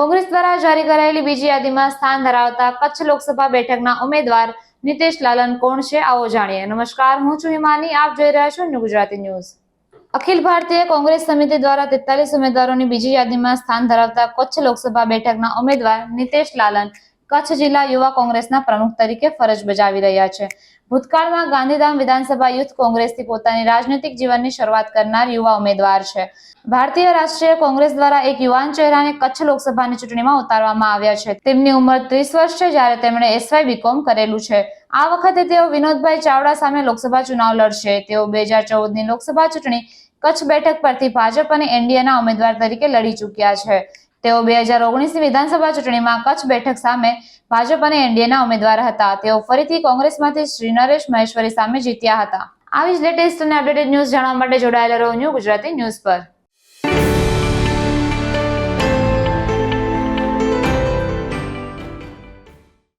કોંગ્રેસ દ્વારા જારી કરાયેલી બીજી યાદીમાં સ્થાન ધરાવતા કચ્છ લોકસભા બેઠકના ઉમેદવાર નિતેશ લાલન કોણ છે આવો જાણીએ. નમસ્કાર, હું છું હિમાની. આપ જોઈ રહ્યા છો ગુજરાતી ન્યૂઝ. અખિલ ભારતીય કોંગ્રેસ સમિતિ દ્વારા તેતાલીસ ઉમેદવારોની બીજી યાદીમાં સ્થાન ધરાવતા કચ્છ લોકસભા બેઠકના ઉમેદવાર નીતેશ લાલન કચ્છ જિલ્લા યુવા કોંગ્રેસના પ્રમુખ તરીકે ફરજ બજાવી રહ્યા છે. ભૂતકાળમાં ગાંધીધામ વિધાનસભા યુથ કોંગ્રેસથી પોતાની રાજનૈતિક જીવનની શરૂઆત કરનાર યુવા ઉમેદવાર છે. ભારતીય રાષ્ટ્રીય કોંગ્રેસ દ્વારા એક યુવાન ચહેરાને કચ્છ લોકસભાની ચૂંટણીમાં ઉતારવામાં આવ્યા છે. તેમની ઉંમર ત્રીસ વર્ષ છે જ્યારે તેમણે એસવાય બીકોમ કરેલું છે. આ વખતે તેઓ વિનોદભાઈ ચાવડા સામે લોકસભા ચુનાવ લડશે. તેઓ બે હજાર ચૌદની લોકસભા ચૂંટણી કચ્છ બેઠક પરથી ભાજપ અને એનડીએના ઉમેદવાર તરીકે લડી ચૂક્યા છે. તેઓ બે હજાર ઓગણીસની વિધાનસભા ચૂંટણીમાં કચ્છ બેઠક સામે ભાજપ અને એનડીએના ઉમેદવાર હતા. તેઓ ફરીથી કોંગ્રેસમાંથી શ્રી નરેશ મહેશ્વરી સામે જીત્યા હતા. આવી જ લેટેસ્ટ અને અપડેટેડ ન્યૂઝ જાણવા માટે જોડાયેલા રહો ન્યૂ ગુજરાતી ન્યૂઝ પર.